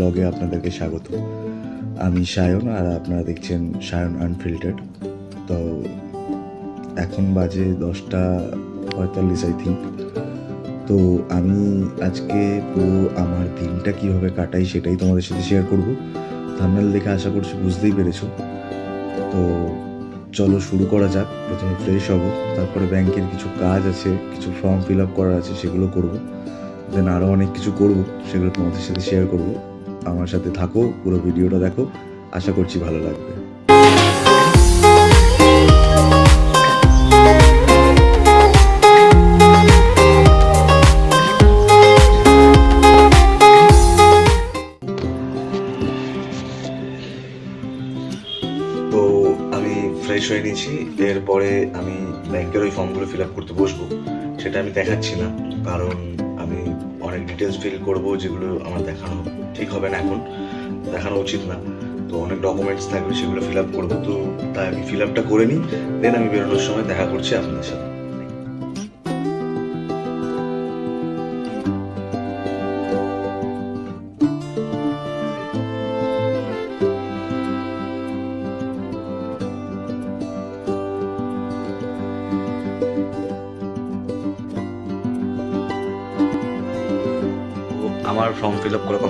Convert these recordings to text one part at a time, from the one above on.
ব্লগে আপনাদেরকে স্বাগত। আমি সায়ন আর আপনারা দেখছেন সায়ন আনফিল্টার্ড। তো এখন বাজে দশটা পঁয়তাল্লিশ আই থিঙ্ক তো আমি আজকে পুরো আমার দিনটা কীভাবে কাটাই সেটাই তোমাদের সাথে শেয়ার করব। থাম্বনেল দেখে আশা করছি বুঝতেই পেরেছ। তো চলো শুরু করা যাক। প্রথমে ফ্রেশ হব, তারপরে ব্যাংকের কিছু কাজ আছে, কিছু ফর্ম ফিল আপ করার আছে, সেগুলো করব। দেন আরও অনেক কিছু করব, সেগুলো তোমাদের সাথে শেয়ার করব। আমার সাথে থাকো, পুরো ভিডিওটা দেখো। আশা করছি ভালো লাগবে। তো আমি ফ্রেশ হয়ে নিয়েছি। এরপরে আমি ব্যাংকের ওই ফর্মগুলো ফিল আপ করতে বসবো। সেটা আমি দেখাচ্ছি না, কারণ অনেক ডিটেলস ফিল করব, যেগুলো আমার দেখানো ঠিক হবে না এখন, দেখানো উচিত না। তো অনেক ডকুমেন্টস থাকবে, সেগুলো ফিল আপ করব। তো তাই আমি ফিল আপটা করে নিই দেন আমি বেরোনোর সময় দেখা করছি আপনাদের সাথে।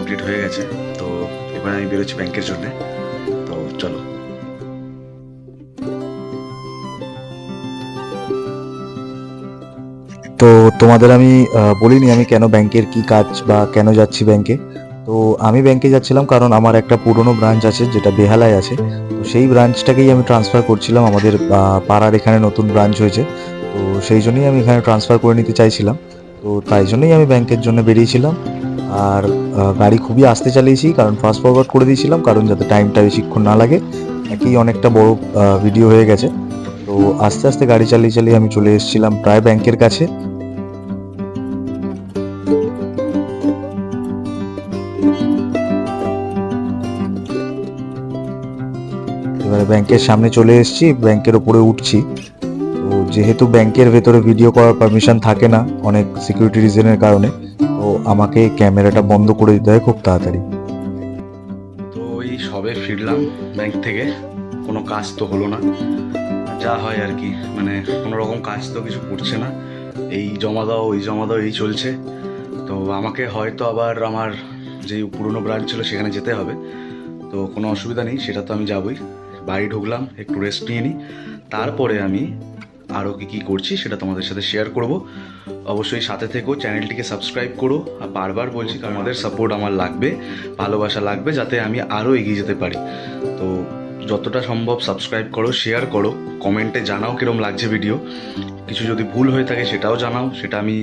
কমপ্লিট হয়ে গেছে। তো এবার আমি বেরোচ্ছি ব্যাংকের জন্য। তো চলো। তো তোমাদের আমি বলিনি আমি কেন ব্যাংকের কি কাজ বা কেন যাচ্ছি ব্যাংকে। তো আমি ব্যাংকে যাচ্ছিলাম কারণ আমার একটা পুরনো ব্রাঞ্চ আছে, যেটা বেহালায় আছে। তো সেই ব্রাঞ্চটাকেই আমি ট্রান্সফার করছিলাম। আমাদের পাড়ার এখানে নতুন ব্রাঞ্চ হয়েছে। তো সেই জন্যই আমি এখানে ট্রান্সফার করে নিতে চাইছিলাম। তো তাই জন্যই আমি ব্যাংকের জন্য বেরিয়েছিলাম। আর গাড়ি খুবই আস্তে চালিয়েছি, কারণ ফাস্ট ফরওয়ার্ড করে দিয়েছিলাম, কারণ যাতে টাইমটা বেশিক্ষণ না লাগে। একই অনেকটা বড় ভিডিও হয়ে গেছে। তো আস্তে আস্তে গাড়ি চালিয়ে চালিয়ে আমি চলে এসেছিলাম প্রায় ব্যাংকের কাছে। এবারে ব্যাংকের সামনে চলে এসেছি ব্যাংকের উপরে উঠছি। তো যেহেতু ব্যাংকের ভেতরে ভিডিও করার পারমিশন থাকে না, অনেক সিকিউরিটি রিজনের কারণে আমাকে ক্যামেরাটা বন্ধ করে দিতে হয় খুব তাড়াতাড়ি। তো এই সবে ফিরলাম ব্যাংক থেকে। কোনো কাজ তো হলো না। যা হয় আর কি মানে কোনো রকম কাজ তো কিছু করছে না। এই জমা দাও ওই জমা দাও, এই চলছে। তো আমাকে হয়তো আবার আমার যে পুরনো ব্রাঞ্চ ছিল সেখানে যেতে হবে। তো কোনো অসুবিধা নেই, সেটা তো আমি যাবই। বাড়ি ঢুকলাম, একটু রেস্ট নিয়ে নিই। তারপরে আমি আরও কী কী করছি সেটা তোমাদের সাথে শেয়ার করব। অবশ্যই সাথে থেকেও চ্যানেলটিকে সাবস্ক্রাইব করো। আর বারবার বলছি, কারণ আমাদের সাপোর্ট আমার লাগবে, ভালোবাসা লাগবে, যাতে আমি আরও এগিয়ে যেতে পারি। তো যতটা সম্ভব সাবস্ক্রাইব করো শেয়ার করো কমেন্টে জানাও কিরম লাগছে ভিডিও কিছু যদি ভুল হয়ে থাকে সেটাও জানাও, সেটা আমি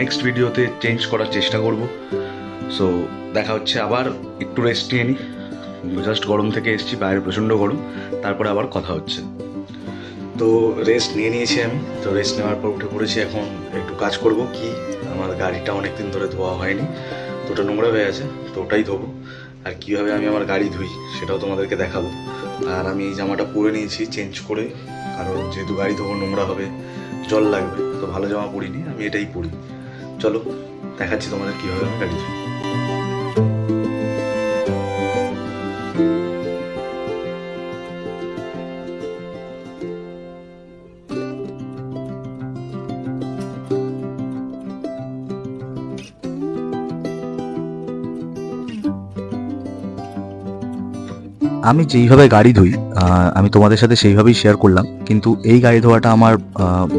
নেক্সট ভিডিওতে চেঞ্জ করার চেষ্টা করব। সো দেখা হচ্ছে আবার, একটু রেস্ট নিয়ে নিই জাস্ট গরম থেকে এসেছি, বাইরে প্রচণ্ড গরম। তারপরে আবার কথা হচ্ছে। তো রেস্ট নিয়ে নিয়েছি আমি। তো রেস্ট নেওয়ার পর উঠে পড়েছি, এখন একটু কাজ করব। কি? আমার গাড়িটা অনেক দিন ধরে ধোয়া হয়নি। তো ওটা নোংরা হয়ে আছে, তো ওটাই ধোবো। আর কীভাবে আমি আমার গাড়ি ধুই, সেটাও তোমাদেরকে দেখাবো। আর আমি এই জামাটা পরে নিয়েছি চেঞ্জ করে। কারণ যেহেতু গাড়ি ধোবো, নোংরা হবে, জল লাগবে, তো ভালো জামা পরিনি, আমি এটাই পরি। চলো, দেখাচ্ছি তোমাদের কীভাবে আমি গাড়ি ধুই। আমি যেইভাবে গাড়ি ধুই আমি তোমাদের সাথে সেইভাবেই শেয়ার করলাম। কিন্তু এই গাড়ি ধোয়াটা আমার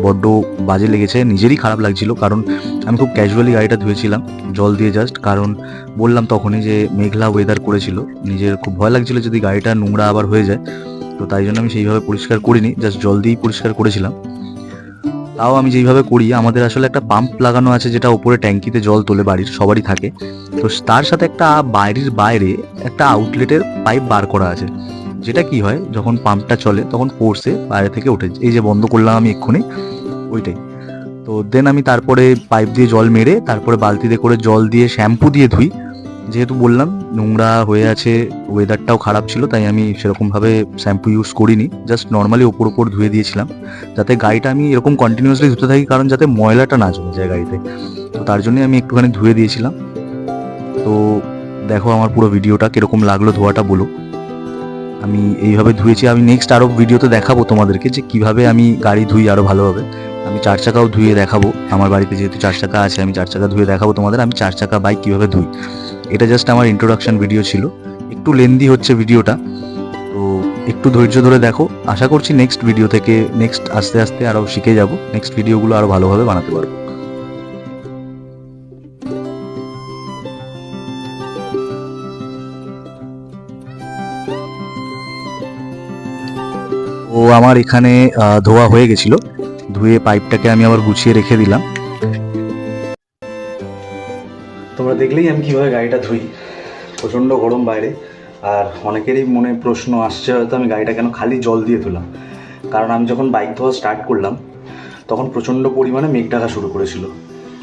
বড্ড বাজে লেগেছে, নিজেরই খারাপ লাগছিল, কারণ আমি খুব ক্যাজুয়ালি গাড়িটা ধুয়েছিলাম, জল দিয়ে জাস্ট কারণ বললাম তখনই যে মেঘলা ওয়েদার করেছিল, নিজের খুব ভয় লাগছিল যদি গাড়িটা নোংরা আবার হয়ে যায়। তো তাই জন্য আমি সেইভাবে পরিষ্কার করিনি জাস্ট জল দিয়েই পরিষ্কার করেছিলাম। তাও আমি যেইভাবে করি, আমাদের আসলে একটা পাম্প লাগানো আছে যেটা উপরে ট্যাঙ্কিতে জল তোলে, বাড়ির সবারই থাকে। তো তার সাথে একটা বাইরের বাইরে একটা আউটলেটের পাইপ বার করা আছে। যেটা কি হয়, যখন পাম্পটা চলে, তখন ফোর্সে বাইরে থেকে ওঠে। এই যে বন্ধ করলাম আমি এক্ষুনি, ওইটাই। তো দেন আমি তারপরে পাইপ দিয়ে জল মেরে, তারপরে বালতিতে করে জল দিয়ে শ্যাম্পু দিয়ে ধুই। যেহেতু বললাম, নোংরা হয়ে আছে ওয়েদারটাও খারাপ ছিল, তাই আমি সেরকমভাবে শ্যাম্পু ইউজ করিনি। জাস্ট নর্মালি ওপর ওপর ধুয়ে দিয়েছিলাম। যাতে গাড়িটা আমি এরকম কন্টিনিউয়াসলি ধুতে থাকি, কারণ যাতে ময়লাটা না জমে যায় গাড়িতে। তো তার জন্যই আমি একটুখানি ধুয়ে দিয়েছিলাম। তো দেখো আমার পুরো ভিডিওটা কীরকম লাগল, ধোয়াটা বলো। আমি এইভাবে ধুয়েছি। আমি নেক্সট আরও ভিডিওতে দেখাবো তোমাদেরকে যে কীভাবে আমি গাড়ি ধুই আরও ভালোভাবে। আমি চার চাকাও ধুয়ে দেখাবো। আমার বাড়িতে যেহেতু চার চাকা আছে, আমি চার চাকা ধুয়ে দেখাবো তোমাদের। আমি চার চাকা বাইক কীভাবে ধুই। এটা জাস্ট আমার ইন্ট্রোডাকশন ভিডিও ছিল। একটু লেন্দি হচ্ছে ভিডিওটা তো একটু ধৈর্য ধরে দেখো। আশা করছি নেক্সট ভিডিও থেকে নেক্সট আস্তে আস্তে আরও শিখে যাব। নেক্সট ভিডিওগুলো আরও ভালোভাবে বানাতে পারব। ও আমার এখানে ধোয়া হয়ে গেছিল। ধুয়ে পাইপটাকে আমি আবার গুছিয়ে রেখে দিলাম। তোমরা দেখলেই আমি কীভাবে গাড়িটা ধুই। প্রচণ্ড গরম বাইরে। আর অনেকেরই মনে প্রশ্ন আসছে, হয়তো আমি গাড়িটা কেন খালি জল দিয়ে ধুলাম? কারণ আমি যখন বাইক ধোয়া স্টার্ট করলাম, তখন প্রচণ্ড পরিমাণে মেঘ ডাকা শুরু করেছিল।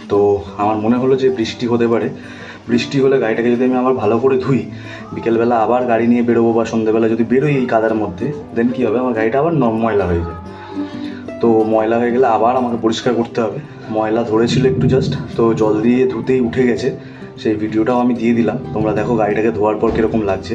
তো আমার মনে হলো যে বৃষ্টি হতে পারে। বৃষ্টি হলে গাড়িটাকে যদি আমি আবার ভালো করে ধুই, বিকেলবেলা আবার গাড়ি নিয়ে বেরোবো বা সন্ধ্যেবেলা যদি বেরোই এই কাদার মধ্যে দেন কী হবে? আমার গাড়িটা আবার ময়লা হয়ে যায়। তো ময়লা হয়ে গেলে আবার আমাকে পরিষ্কার করতে হবে। ময়লা ধরেছিল একটু জাস্ট তো জল দিয়ে ধুতেই উঠে গেছে। সেই ভিডিওটাও আমি দিয়ে দিলাম। তোমরা দেখো গাড়িটাকে ধোয়ার পর কীরকম লাগছে।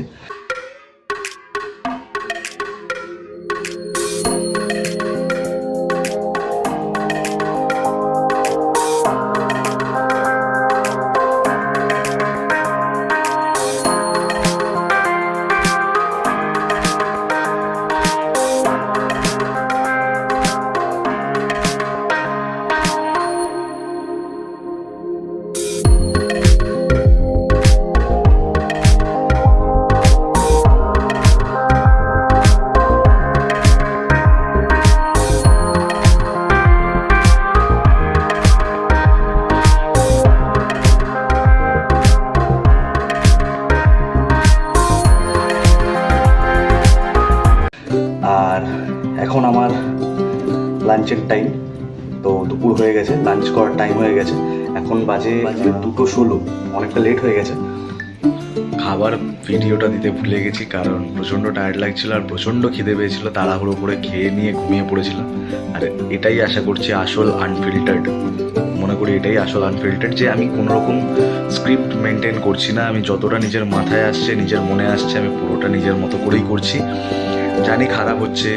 লাঞ্চের টাইম তো দুপুর হয়ে গেছে লাঞ্চ করার টাইম হয়ে গেছে। এখন বাজে দুটো ষোলো অনেকটা লেট হয়ে গেছে। খাবার ভিডিওটা দিতে ভুলে গেছি কারণ প্রচণ্ড টায়ার্ড লাগছিল আর প্রচণ্ড খিদে পেয়েছিল তাড়াহুড়ো করে খেয়ে নিয়ে ঘুমিয়ে পড়েছিলাম। আর এটাই আশা করছি আসল আনফিল্টার্ড মনে করি এটাই আসল আনফিল্টার্ড যে আমি কোনো রকম স্ক্রিপ্ট মেনটেন করছি না। আমি যতটা নিজের মাথায় আসছে নিজের মনে আসছে আমি পুরোটা নিজের মতো করেই করছি। জানি খারাপ হচ্ছে,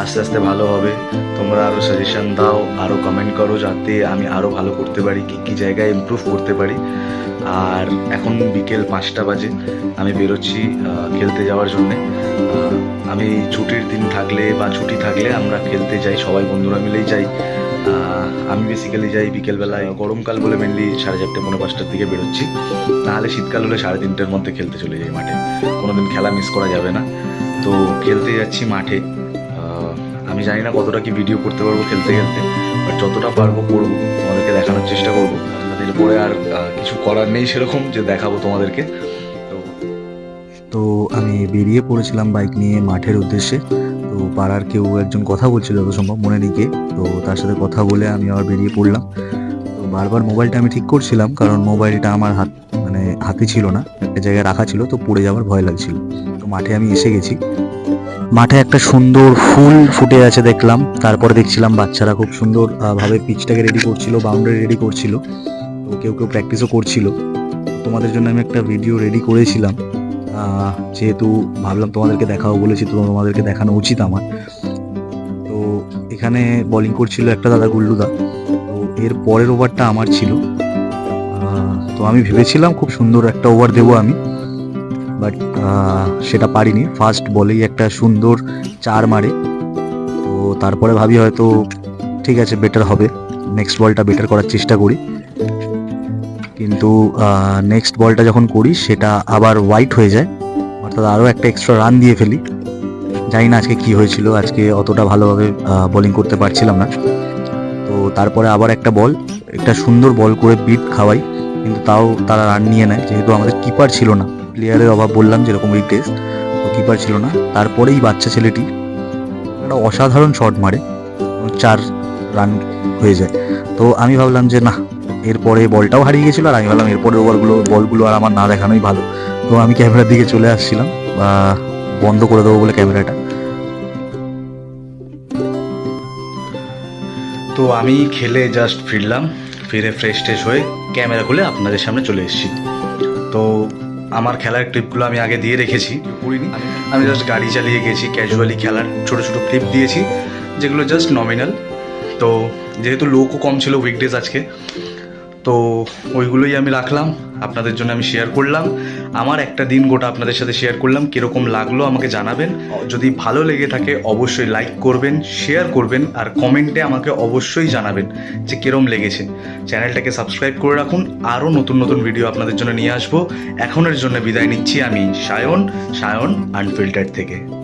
আস্তে আস্তে ভালো হবে। তোমরা আরও সাজেশন দাও আরও কমেন্ট করো যাতে আমি আরও ভালো করতে পারি, কী কী জায়গায় ইমপ্রুভ করতে পারি। আর এখন বিকেল পাঁচটা বাজে, আমি বেরোচ্ছি খেলতে যাওয়ার জন্যে। আমি ছুটির দিন থাকলে বা ছুটি থাকলে আমরা খেলতে যাই, সবাই বন্ধুরা মিলেই যাই। আমি বেসিক্যালি যাই বিকেলবেলায়, গরমকাল বলে মেনলি সাড়ে চারটে পনেরো পাঁচটার দিকে বেরোচ্ছি। তাহলে শীতকাল হলে সাড়ে তিনটের মধ্যে খেলতে চলে যাই মাঠে। কোনোদিন খেলা মিস করা যাবে না। তো খেলতে যাচ্ছি মাঠে। আমি জানি না কতটা কি ভিডিও করতে পারব খেলতে খেলতে বাট যতটা পারব করব, তোমাদেরকে দেখানোর চেষ্টা করব। তাদের পরে আর কিছু করার নেই সেরকম যে দেখাবো তোমাদেরকে। তো আমি বেরিয়ে পড়েছিলাম বাইক নিয়ে মাঠের উদ্দেশ্যে। তো পাড়ার কেউ একজন কথা বলছিল যত সম্ভব মনে নিকে তো তার সাথে কথা বলে আমি আবার বেরিয়ে পড়লাম। তো বারবার মোবাইলটা আমি ঠিক করছিলাম, কারণ মোবাইলটা আমার হাত মানে হাতে ছিল না। একটা জায়গায় রাখা ছিল, তো পড়ে যাওয়ার ভয় লাগছিল। মাঠে আমি এসে গেছি। মাঠে একটা সুন্দর ফুল ফুটে আছে দেখলাম। তারপরে দেখছিলাম বাচ্চারা খুব সুন্দর ভাবে পিচটাকে রেডি করছিল বাউন্ডারি রেডি করছিল। তো কেউ কেউ প্র্যাকটিসও করছিল। তোমাদের জন্য আমি একটা ভিডিও রেডি করেছিলাম। যেহেতু ভাবলাম তোমাদেরকে দেখাও বলেছি, তো তোমাদেরকে দেখানো উচিত আমার। তো এখানে বলিং করছিল একটা দাদা গুল্লুদা তো এর পরের ওভারটা আমার ছিল। তো আমি ভেবেছিলাম খুব সুন্দর একটা ওভার দেবো আমি। বাট সেটা পারিনি। ফার্স্ট বলেই একটা সুন্দর চার মারে। তো তারপরে ভাবি হয়তো ঠিক আছে বেটার হবে। নেক্সট বলটা বেটার করার চেষ্টা করি। কিন্তু নেক্সট বলটা যখন করি, সেটা আবার হোয়াইট হয়ে যায়। অর্থাৎ আরও একটা এক্সট্রা রান দিয়ে ফেলি। জানি না আজকে কি হয়েছিল, আজকে অতটা ভালোভাবে বোলিং করতে পারছিলাম না। তো তারপরে আবার একটা বল একটা সুন্দর বল করে বিট খাওয়াই। কিন্তু তাও তারা রান নিয়ে নেয়, যেহেতু আমাদের কিপার ছিল না। প্লেয়ারের অভাব বললাম, যেরকম উইকডেজ তো কিপার ছিল না। তারপরেই বাচ্চা ছেলেটি একটা অসাধারণ শট মারে চার রান হয়ে যায়। তো আমি ভাবলাম যে না এরপরে বলটাও হারিয়ে গেছিল, আর আমি ভাবলাম এরপরে ওভারগুলো বলগুলো আর আমার না দেখানোই ভালো। তো আমি ক্যামেরার দিকে চলে আসছিলাম বন্ধ করে দেবো বলে ক্যামেরাটা। তো আমি খেলে জাস্ট ফিরলাম, ফিরে ফ্রেশ ট্রেশ হয়ে ক্যামেরা খুলে আপনাদের সামনে চলে এসেছি। তো আমার খেলার ক্লিপগুলো আমি আগে দিয়ে রেখেছি। করিনি। আমি জাস্ট গাড়ি চালিয়ে গেছি ক্যাজুয়ালি খেলার ছোটো ছোটো ক্লিপ দিয়েছি যেগুলো জাস্ট নমিনাল তো যেহেতু লোকও কম ছিল উইকডেজ আজকে তো ওইগুলোই আমি রাখলাম, আপনাদের জন্য আমি শেয়ার করলাম। আমার একটা দিন গোটা আপনাদের সাথে শেয়ার করলাম, কীরকম লাগল আমাকে জানাবেন। যদি ভালো লেগে থাকে, অবশ্যই লাইক করবেন শেয়ার করবেন, আর কমেন্টে আমাকে অবশ্যই জানাবেন যে কীরকম লেগেছে। চ্যানেলটাকে সাবস্ক্রাইব করে রাখুন, আরও নতুন নতুন ভিডিও আপনাদের জন্য নিয়ে আসব। এখনের জন্য বিদায় নিচ্ছি আমি, সায়ন সায়ন আনফিল্টার থেকে।